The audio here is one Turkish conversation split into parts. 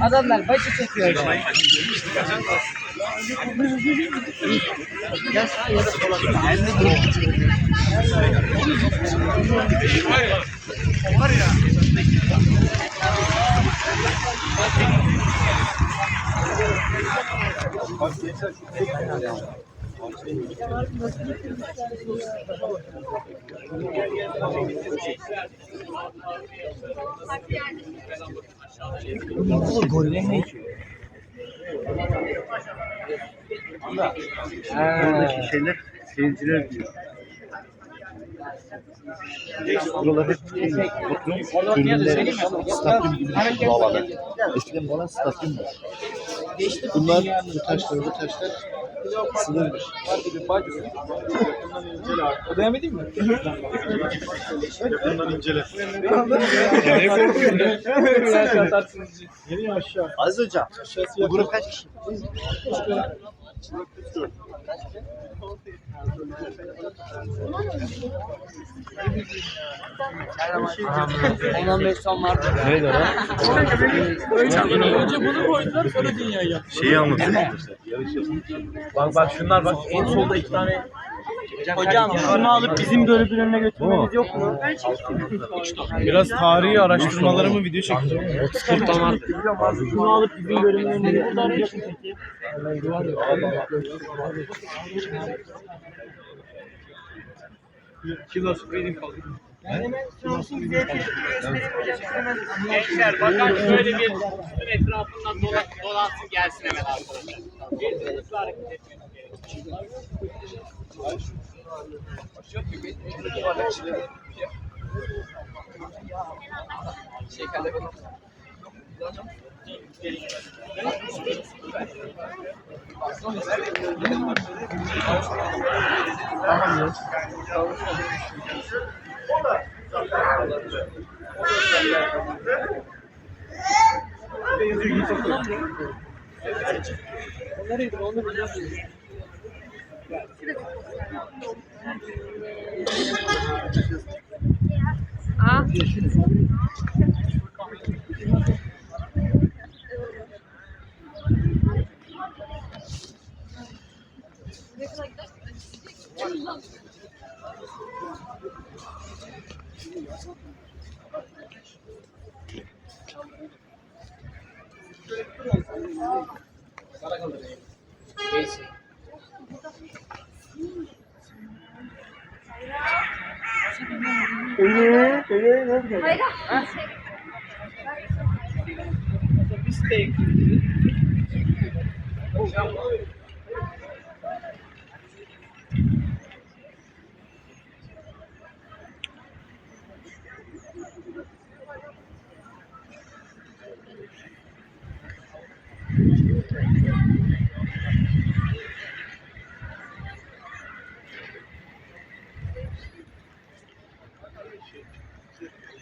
Adamlar başı çekiyor. Ya sağ ya da sola. Buradaki şeyler seyirciler diyor. Buralar hep şey, oturum, tribünler, stadyum gibi bu alanı. Eskiden bu alan stadyumdu. Bunlar bu taşlar, bu taşlar sınırmış. Ödeyemedin mi? Bundan incele. Geliyor aşağı. Aziz Hocam, bu grup kaç kişi? Ondan beş son vardı. Neydi o? Önce bunu koydular sonra dünyayı yaptılar. Şeyi anlatıyor. Bak bak şunlar bak en solda iki tane Hocam şunu alıp bizim bölümün önüne götürmemiz yok mu? Biraz tarihi araştırmalarımı video çekeceğim. 30 40 tane Şunu alıp bizim bölümün önüne götürmemiz yok mu peki? Kilo screening kaldı. Gençler bakan şöyle bir üstün etrafından dola, dolansın gelsin hemen arkadaşlar. Bir hareket etmeniz gerekiyor. Onları yedim, onları yedim. Ah. Sige, sige. Ah? Mistake. Oh,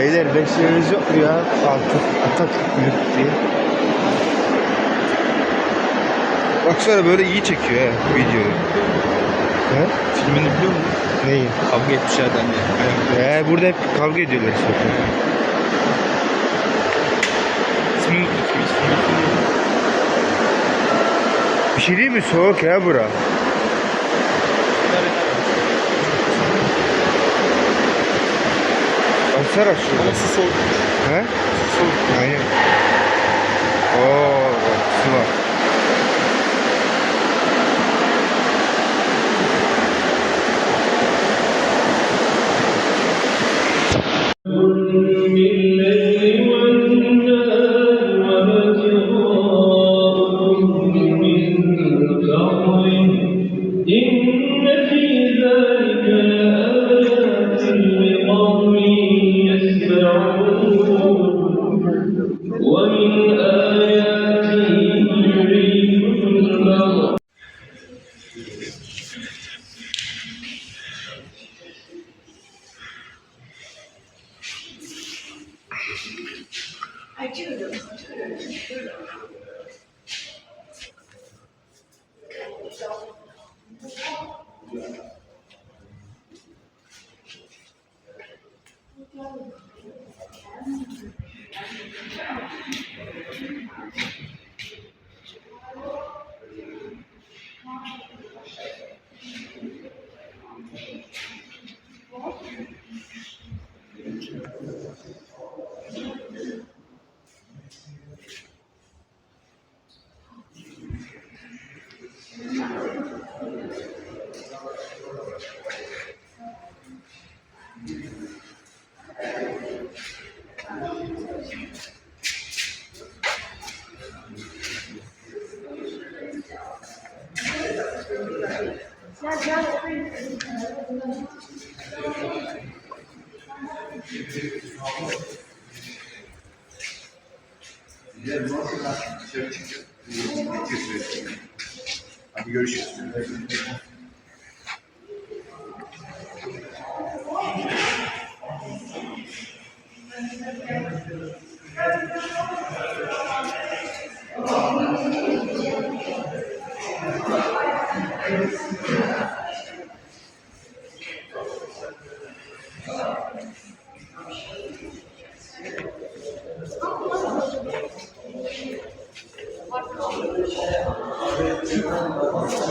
Beyler beşleriniz yok mu ya? Atatürk, Atatürk diye. Baksana böyle iyi çekiyor he videoyu. He? Filmini biliyor musun? Neyi? Kavga etmişlerden diye. He burada hep kavga ediyorlar işte. İsmini unuttum. Bir şey değil mi? Soğuk ya bura. Baksana şurada. Nasıl soğuk? He? Aynen. Diğer bir ortada dışarı çıkacak. Hadi görüşürüz. Thank you. Yeah.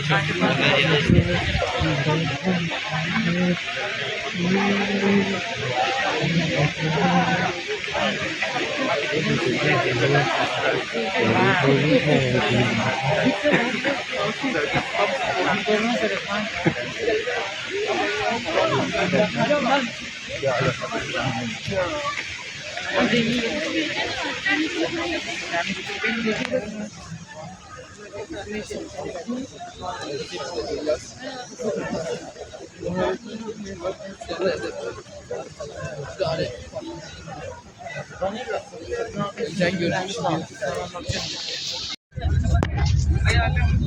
কিছু Thank you. Sen görmüşsün. Hayalim.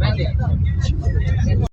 Ben de